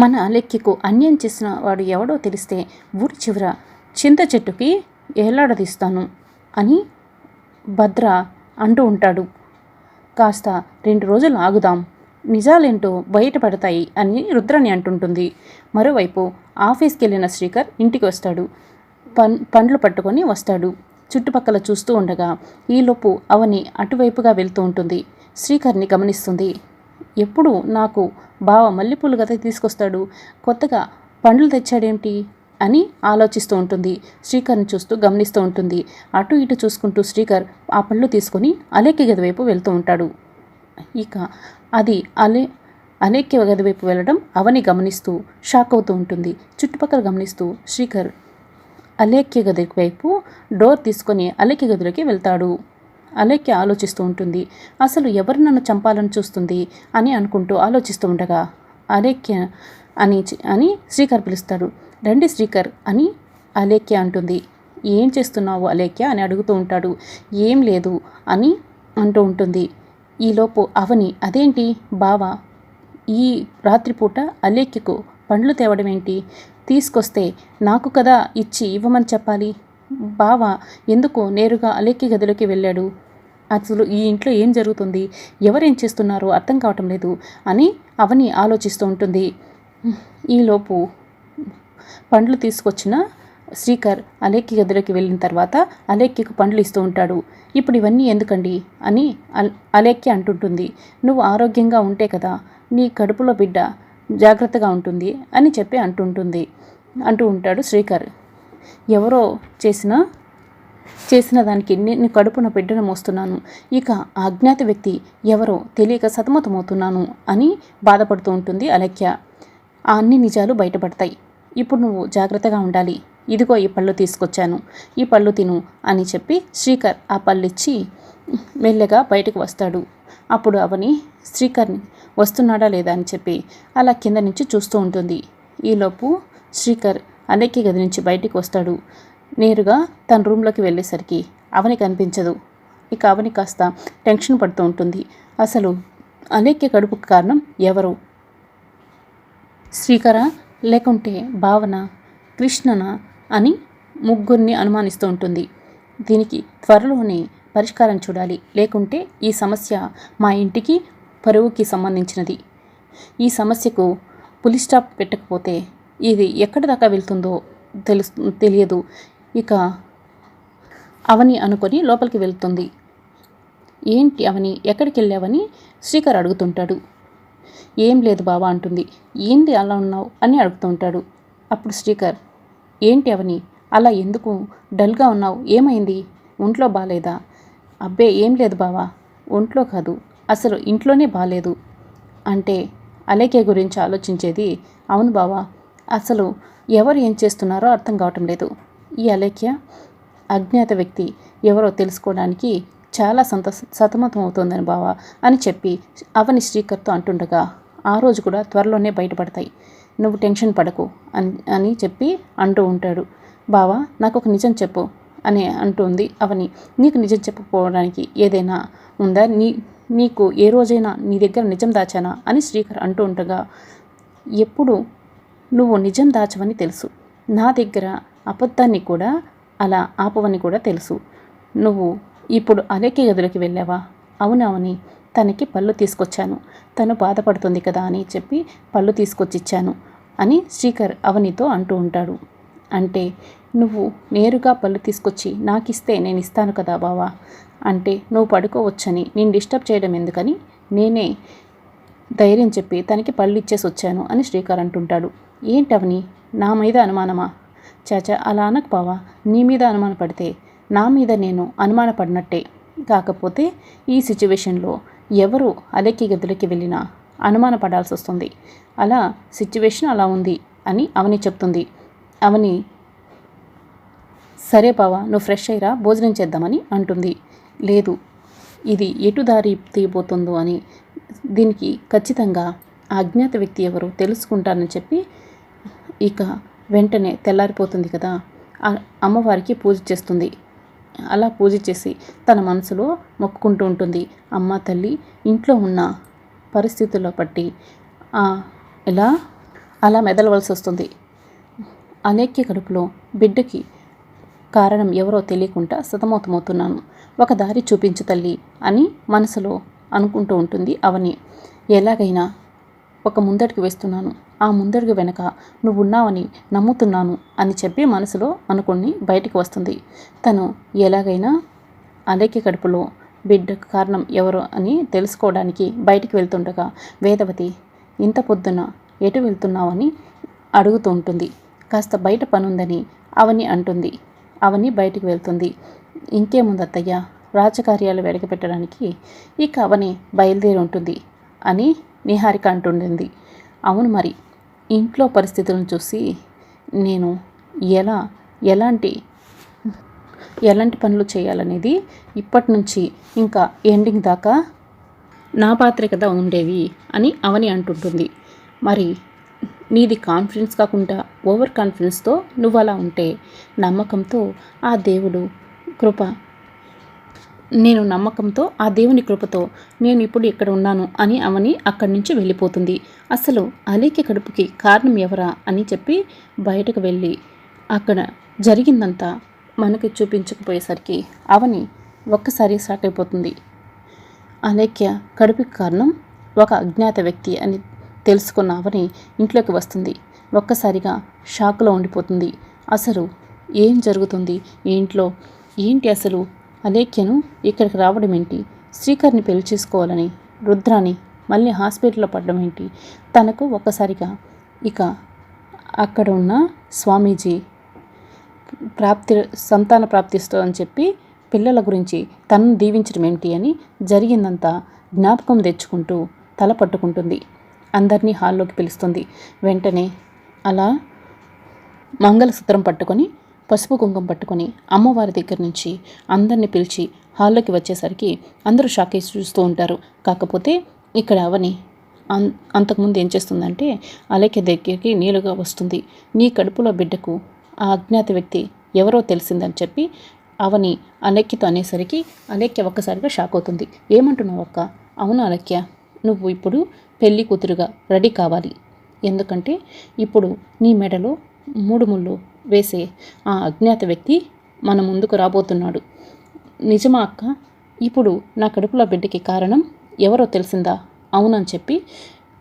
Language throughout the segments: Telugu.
మన లెక్కికు అన్యం చేసిన వాడు ఎవడో తెలిస్తే ఊరి చివర చింత చెట్టుకి ఏలాడదీస్తాను అని భద్ర అంటూ ఉంటాడు. కాస్త రెండు రోజులు ఆగుదాం. నిజాలేంటో బయటపడతాయి అని రుద్రని అంటుంటుంది. మరోవైపు ఆఫీస్కి వెళ్ళిన శ్రీకర్ ఇంటికి వస్తాడు. పన్ పండ్లు పట్టుకొని వస్తాడు. చుట్టుపక్కల చూస్తూ ఉండగా ఈలోపు అవని అటువైపుగా వెళ్తూ ఉంటుంది. శ్రీకర్ని గమనిస్తుంది. ఎప్పుడు నాకు బావ మల్లెపూలు గత తీసుకొస్తాడు కొత్తగా పండ్లు తెచ్చాడేంటి అని ఆలోచిస్తూ ఉంటుంది. శ్రీకర్ని చూస్తూ గమనిస్తూ ఉంటుంది. అటు ఇటు చూసుకుంటూ శ్రీకర్ ఆ పళ్ళు తీసుకొని అలేఖ్య గది వైపు వెళ్తూ ఉంటాడు. ఇక అది అలే అనేక్య గది వైపు వెళ్ళడం అవని గమనిస్తూ షాక్ అవుతూ ఉంటుంది. చుట్టుపక్కల గమనిస్తూ శ్రీకర్ అలేఖ్య గది వైపు డోర్ తీసుకొని అలేఖ్య గదిలోకి వెళ్తాడు. అలేఖ్య ఆలోచిస్తూ ఉంటుంది. అసలు ఎవరు నన్ను చంపాలని చూస్తుంది అని అనుకుంటూ ఆలోచిస్తూ ఉండగా అలేఖ్య అని చి- అని శ్రీకర్ పిలుస్తాడు. రండి శ్రీకర్ అని అలేఖ్య అంటుంది. ఏం చేస్తున్నావు అలేఖ్య అని అడుగుతూ ఉంటాడు. ఏం లేదు అని అంటూ ఉంటుంది. ఈలోపు అవని అదేంటి బావ ఈ రాత్రిపూట అలేఖ్యకు పండ్లు తేవడం ఏంటి? తీసుకొస్తే నాకు కదా ఇచ్చి ఇవ్వమని చెప్పాలి. బావ ఎందుకు నేరుగా అలేఖ్య గదిలోకి వెళ్ళాడు? అసలు ఈ ఇంట్లో ఏం జరుగుతుంది? ఎవరేం చేస్తున్నారో అర్థం కావటం లేదు అని అవని ఆలోచిస్తూ ఉంటుంది. ఈలోపు పండ్లు తీసుకొచ్చిన శ్రీకర్ అలేక్కి గదిలోకి వెళ్ళిన తర్వాత అలేఖ్యకు పండ్లు ఇస్తూ ఉంటాడు. ఇప్పుడు ఇవన్నీ ఎందుకండి? అని అల్ అలేఖ్య అంటుంటుంది. నువ్వు ఆరోగ్యంగా ఉంటే కదా నీ కడుపులో బిడ్డ జాగ్రత్తగా ఉంటుంది అని చెప్పి అంటుంటుంది అంటూ ఉంటాడు శ్రీకర్. ఎవరో చేసిన చేసిన దానికి నేను కడుపున బిడ్డను మోస్తున్నాను. ఇక అజ్ఞాత వ్యక్తి ఎవరో తెలియక సతమతమవుతున్నాను అని బాధపడుతూ ఉంటుంది అలఖ్య. ఆ అన్ని నిజాలు బయటపడతాయి. ఇప్పుడు నువ్వు జాగ్రత్తగా ఉండాలి. ఇదిగో ఈ పళ్ళు తీసుకొచ్చాను. ఈ పళ్ళు తిను అని చెప్పి శ్రీకర్ ఆ పళ్ళు ఇచ్చి మెల్లగా బయటకు వస్తాడు. అప్పుడు అవని శ్రీకర్ని వస్తున్నాడా లేదా? అని చెప్పి అలా కింద నుంచి చూస్తూ ఉంటుంది. ఈలోపు శ్రీకర్ అలెక్కి గది నుంచి బయటికి వస్తాడు. నేరుగా తన రూమ్లోకి వెళ్ళేసరికి అవని కనిపించదు. ఇక అవని కాస్త టెన్షన్ పడుతూ ఉంటుంది. అసలు అనేక్య కడుపుకు కారణం ఎవరు? శ్రీకర లేకుంటే భావన కృష్ణన అని ముగ్గురిని అనుమానిస్తూ ఉంటుంది. దీనికి త్వరలోనే పరిష్కారం చూడాలి. లేకుంటే ఈ సమస్య మా ఇంటికి పరువుకి సంబంధించినది. ఈ సమస్యకు పులి స్టాప్ పెట్టకపోతే ఇది ఎక్కడి దాకా వెళ్తుందో తెలుసు తెలియదు. ఇక అవని అనుకొని లోపలికి వెళ్తుంది. ఏంటి అవని? ఎక్కడికి వెళ్ళావని శ్రీకర్ అడుగుతుంటాడు. ఏం లేదు బావా అంటుంది. ఏంది అలా ఉన్నావు అని అడుగుతుంటాడు అప్పుడు శ్రీకర్ ఏంటి అవని? అలా ఎందుకు? డల్గా ఉన్నావు. ఏమైంది? ఒంట్లో బాగాలేదా అబ్బే ఏం లేదు బావా. ఒంట్లో కాదు. అసలు ఇంట్లోనే బాగాలేదు అంటే అలేఖ్య గురించి ఆలోచించేది అవును బావా. అసలు ఎవరు ఏం చేస్తున్నారో అర్థం కావటం లేదు. ఈ అలేఖ్య అజ్ఞాత వ్యక్తి ఎవరో తెలుసుకోవడానికి చాలా సంత సతమతం అవుతోందని బావా అని చెప్పి అవని శ్రీకర్తో అంటుండగా ఆ రోజు కూడా త్వరలోనే బయటపడతాయి. నువ్వు టెన్షన్ పడకు అని అని చెప్పి అంటూ ఉంటాడు. బావా నాకు ఒక నిజం చెప్పు అని అంటుంది అవని. నీకు నిజం చెప్పకపోవడానికి ఏదైనా ఉందా? నీ నీకు ఏ రోజైనా నీ దగ్గర నిజం దాచానా? అని శ్రీకర్ అంటూ ఉండగా ఎప్పుడు నువ్వు నిజం దాచవని తెలుసు. నా దగ్గర అబద్ధాన్ని కూడా అలా ఆపవని కూడా తెలుసు. నువ్వు ఇప్పుడు అలేఖ్య గదిలోకి వెళ్ళావా? అవునవని తనకి పళ్ళు తీసుకొచ్చాను. తను బాధపడుతుంది కదా అని చెప్పి పళ్ళు తీసుకొచ్చిచ్చాను అని శ్రీకర్ అవనితో అంటూ ఉంటాడు. అంటే నువ్వు నేరుగా పళ్ళు తీసుకొచ్చి నాకిస్తే నేను ఇస్తాను కదా బావా? అంటే నువ్వు పడుకోవచ్చని నేను డిస్టర్బ్ చేయడం ఎందుకని? నేనే ధైర్యం చెప్పి తనకి పళ్ళు ఇచ్చేసి వచ్చాను అని శ్రీకర్ అంటుంటాడు. ఏంటవని నా మీద అనుమానమా? చాచా అలా అనకపోవా నీ మీద అనుమానపడితే నా మీద నేను అనుమానపడినట్టే. కాకపోతే ఈ సిచ్యువేషన్లో ఎవరు అలెక్కి గదిలోకి వెళ్ళినా అనుమానపడాల్సి వస్తుంది అలా సిచ్యువేషన్ అలా ఉంది అని అవని చెప్తుంది. అవని సరే బావా నువ్వు ఫ్రెష్ అయ్యిరా భోజనం చేద్దామని అంటుంది. లేదు ఇది ఎటు దారి తీయబోతుందో అని దీనికి ఖచ్చితంగా అజ్ఞాత వ్యక్తి ఎవరు తెలుసుకుంటానని చెప్పి ఇక వెంటనే తెల్లారిపోతుంది కదా అమ్మవారికి పూజ చేస్తుంది. అలా పూజ చేసి తన మనసులో మొక్కుకుంటూ ఉంటుంది. అమ్మ తల్లి ఇంట్లో ఉన్న పరిస్థితుల్లో బట్టి ఎలా? అలా మెదలవలసి వస్తుంది. అనేక్య కడుపులో బిడ్డకి కారణం ఎవరో తెలియకుండా సతమతమవుతున్నాను. ఒక దారి చూపించు తల్లి అని మనసులో అనుకుంటూ ఉంటుంది అవని. ఎలాగైనా ఒక ముందటికి వేస్తున్నాను. ఆ ముందడుగు వెనక నువ్వు ఉన్నావని నమ్ముతున్నాను అని చెప్పి మనసులో అనుకుని బయటికి వస్తుంది. తను ఎలాగైనా అలెక్కి కడుపులో బిడ్డకు కారణం ఎవరు అని తెలుసుకోవడానికి బయటికి వెళ్తుండగా వేదవతి ఇంత పొద్దున ఎటు వెళ్తున్నావని అడుగుతూ ఉంటుంది. కాస్త బయట పనుందని అవని అంటుంది. అవని బయటికి వెళ్తుంది. ఇంకేముంది అత్తయ్య రాజకార్యాలు వెడకపెట్టడానికి ఇక అవని బయలుదేరి ఉంటుంది అని నిహారిక అంటుండింది అవును మరి. ఇంట్లో పరిస్థితులను చూసి నేను ఎలా ఎలాంటి ఎలాంటి పనులు చేయాలనేది ఇప్పటి నుంచి ఇంకా ఎండింగ్ దాకా నా పాత్ర కదా ఉండేవి అని అవని అంటుంటుంది. మరి నీది కాన్ఫిడెన్స్ కాకుండా ఓవర్ కాన్ఫిడెన్స్తో నువ్వు అలా ఉంటే నమ్మకంతో ఆ దేవుడు కృప నేను నమ్మకంతో ఆ దేవుని కృపతో నేను ఇప్పుడు ఇక్కడ ఉన్నాను అని అవని అక్కడి నుంచి వెళ్ళిపోతుంది. అసలు అలీకి కడుపుకి కారణం ఎవరా అని చెప్పి బయటకు వెళ్ళి అక్కడ జరిగిందంతా మనకి చూపించకపోయేసరికి అవని ఒక్కసారి షాక్ అయిపోతుంది అలేఖ్య కడుపుకి కారణం ఒక అజ్ఞాత వ్యక్తి అని తెలుసుకున్న అవని ఇంట్లోకి వస్తుంది. ఒక్కసారిగా షాక్లో ఉండిపోతుంది. అసలు ఏం జరుగుతుంది? ఇంట్లో ఏంటి అసలు? అలేఖ్యను ఇక్కడికి రావడం ఏంటి? శ్రీకర్ని పెళ్ళి చేసుకోవాలని రుద్రాని మళ్ళీ హాస్పిటల్లో పడడం ఏంటి? తనకు ఒక్కసారిగా ఇక అక్కడ ఉన్న స్వామీజీ ప్రాప్తి సంతాన ప్రాప్తిస్తో అని చెప్పి పిల్లల గురించి తనను దీవించడం ఏంటి అని జరిగిందంతా జ్ఞాపకం తెచ్చుకుంటూ తల పట్టుకుంటుంది. అందరినీ హాల్లోకి పిలుస్తుంది. వెంటనే అలా మంగళసూత్రం పట్టుకొని పసుపు కుంకుమ పట్టుకొని అమ్మవారి దగ్గర నుంచి అందరిని పిలిచి హాల్లోకి వచ్చేసరికి అందరూ షాక్ వేసి చూస్తూ ఉంటారు. కాకపోతే ఇక్కడ అవని అన్ అంతకుముందు ఏం చేస్తుందంటే అలేఖ్య దగ్గరికి నీలుగా వస్తుంది. నీ కడుపులో బిడ్డకు ఆ అజ్ఞాత వ్యక్తి ఎవరో తెలిసిందని చెప్పి అవని అలెక్కితో అనేసరికి అలెక్య ఒక్కసారిగా షాక్ అవుతుంది. ఏమంటున్నావు అక్క? అవును అలెక్య నువ్వు ఇప్పుడు పెళ్ళి కూతురుగా రెడీ కావాలి. ఎందుకంటే ఇప్పుడు నీ మెడలో మూడు ముళ్ళు వేసే ఆ అజ్ఞాత వ్యక్తి మన ముందుకు రాబోతున్నాడు. నిజమా అక్క? ఇప్పుడు నా కడుపులో బిడ్డకి కారణం ఎవరో తెలిసిందా? అవునని చెప్పి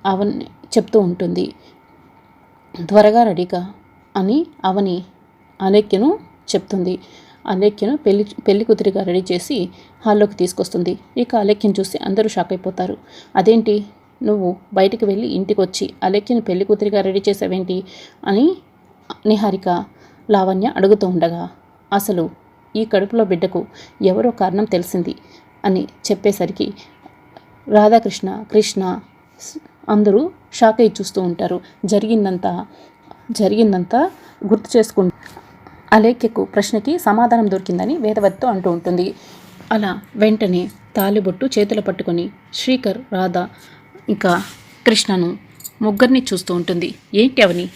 అవని చెప్తూ ఉంటుంది. త్వరగా రెడీగా అని అవని అనేక్యను చెప్తుంది. అలేఖ్యను పెళ్ళి పెళ్ళి కుదిరిగా రెడీ చేసి హాల్లోకి తీసుకొస్తుంది. ఇక అలేఖ్యను చూసి అందరూ షాక్ అయిపోతారు. అదేంటి? నువ్వు బయటికి వెళ్ళి ఇంటికి వచ్చి అలేఖ్యను పెళ్ళి కూతురిగా రెడీ చేసావేంటి? అని నిహారిక లావణ్య అడుగుతూ ఉండగా అసలు ఈ కడుపులో బిడ్డకు ఎవరో కారణం తెలిసింది? అని చెప్పేసరికి రాధాకృష్ణ కృష్ణ అందరూ షాక్ అయి చూస్తూ ఉంటారు. జరిగిందంతా జరిగిందంతా గుర్తు చేసుకుంటూ అలేఖ్యకు ప్రశ్నకి సమాధానం దొరికిందని వేదవతితో అంటూ ఉంటుంది. అలా వెంటనే తాలిబొట్టు చేతులు పట్టుకొని శ్రీకర్ రాధ ఇంకా కృష్ణను ముగ్గురిని చూస్తూ ఉంటుంది. ఏంటి అవని?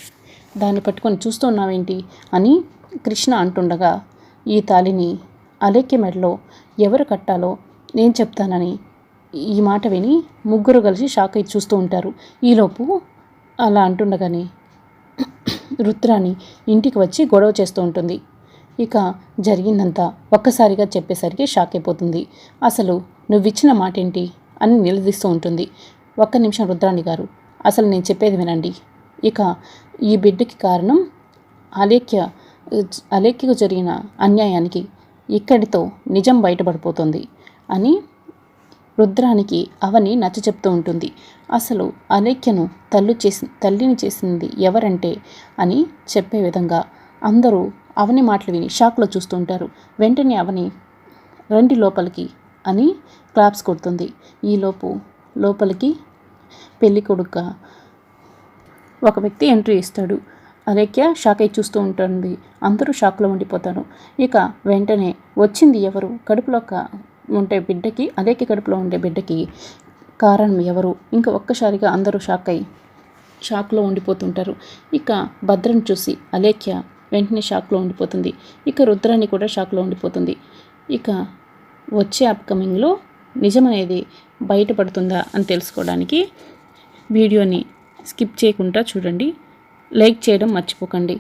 దాన్ని పట్టుకొని చూస్తున్నావేంటి అని కృష్ణ అంటుండగా ఈ తాలిని అలేఖ్య మెడలో ఎవరు కట్టాలో నేను చెప్తానని ఈ మాట విని ముగ్గురు కలిసి షాక్ అయి చూస్తూ ఉంటారు. ఈలోపు అలా అంటుండగానే రుద్రాణి ఇంటికి వచ్చి గొడవ చేస్తూ ఉంటుంది. ఇక జరిగిందంతా ఒక్కసారిగా చెప్పేసరికి షాక్ అయిపోతుంది. అసలు నువ్విచ్చిన మాట ఏంటి అని నిలదీస్తూ ఉంటుంది. ఒక్క నిమిషం రుద్రాణి గారు అసలు నేను చెప్పేది వినండి. ఇక ఈ బిడ్డకి కారణం అలేఖ్య అలేఖ్యకు జరిగిన అన్యాయానికి ఇక్కడితో నిజం బయటపడిపోతుంది అని రుద్రానికి అవని నచ్చ చెప్తూ ఉంటుంది. అసలు అలేఖ్యను తల్లు చేసి తల్లిని చేసింది ఎవరంటే అని చెప్పే విధంగా అందరూ అవని మాటలు విని షాక్లో చూస్తుంటారు వెంటనే అవని రండి లోపలికి అని క్లాప్స్ కొడుతుంది. ఈలోపు లోపలికి పెళ్ళి కొడుక ఒక వ్యక్తి ఎంట్రీ ఇస్తాడు. అలేఖ్య షాక్ అయి చూస్తూ ఉంటుంది. అందరూ షాక్లో ఉండిపోతారు. ఇక వెంటనే వచ్చింది ఎవరు? కడుపులో ఉండే బిడ్డకి అలేఖ్య కడుపులో ఉండే బిడ్డకి కారణం ఎవరు? ఇంకా ఒక్కసారిగా అందరూ షాక్ అయి షాక్లో ఉండిపోతుంటారు. ఇక భద్రను చూసి అలేఖ్య వెంటనే షాక్లో ఉండిపోతుంది. ఇక రుద్రాన్ని కూడా షాక్లో ఉండిపోతుంది. ఇక వచ్చే అప్కమింగ్లో నిజమనేది బయటపడుతుందా అని తెలుసుకోవడానికి వీడియోని స్కిప్ చేయకుండా చూడండి. లైక్ చేయడం మర్చిపోకండి.